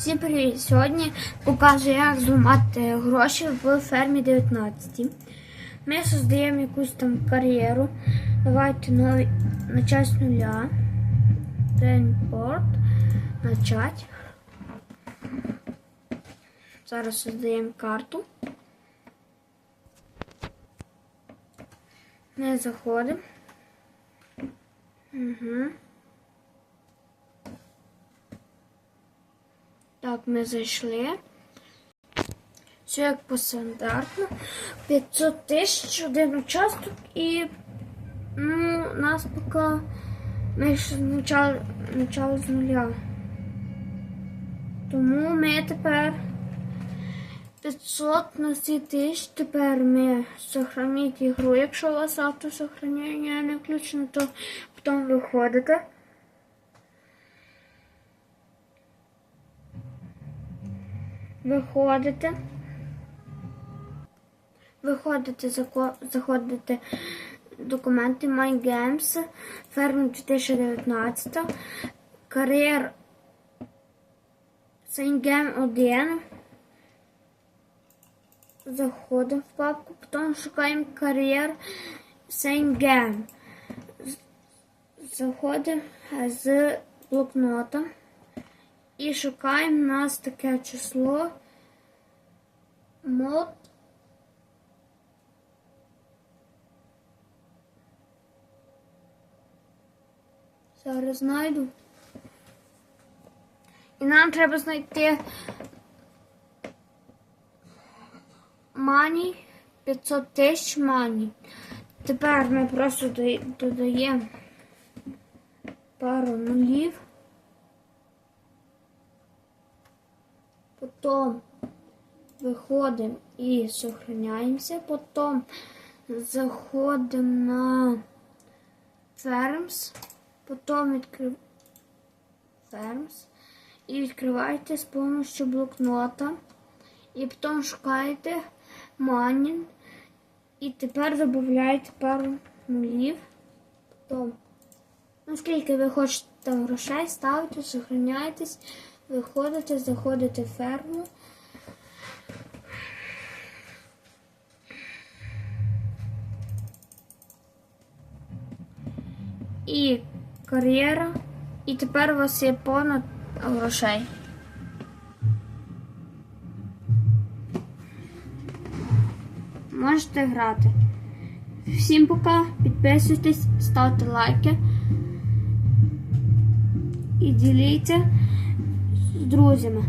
Всім! Сьогодні покажу, як зламати гроші в фермі 19. Ми создаємо якусь там кар'єру. Давайте новий начать нуля. Трейнпорт. Начать. Зараз создаємо карту. Ми заходимо. Угу. Так, ми зайшли. Все як по стандартно. 500 тисяч один участок і ну, нас поки ми ще почали, з нуля. Тому ми тепер 500 на 7 тисяч. Тепер ми сохраніть ігру. Якщо у вас автосохранення не включено, то потім виходите. Виходите. Виходите, заходите документи My Games, ферма 2019, кар'єр Сейнгем 1. Заходимо в папку, потім шукаємо кар'єр Сейнгем. Заходимо з блокнота. І шукаємо у нас таке число мод. Зараз знайду. І нам треба знайти мані 500 тисяч мані. Тепер ми просто додаємо пару нулів. Потім виходимо і сохраняємося. Потім заходимо на Firms. Потім відкрив Firms. І відкриваєте з допомогою блокнота. І потім шукаєте Money. І тепер додаєте пару нулів. Потім, наскільки ви хочете там грошей, ставите, сохраняєтесь. Виходите, заходите в ферму. І кар'єра. І тепер у вас є понад грошей. Можете грати. Всім пока, підписуйтесь, ставте лайки і діліться з друзями.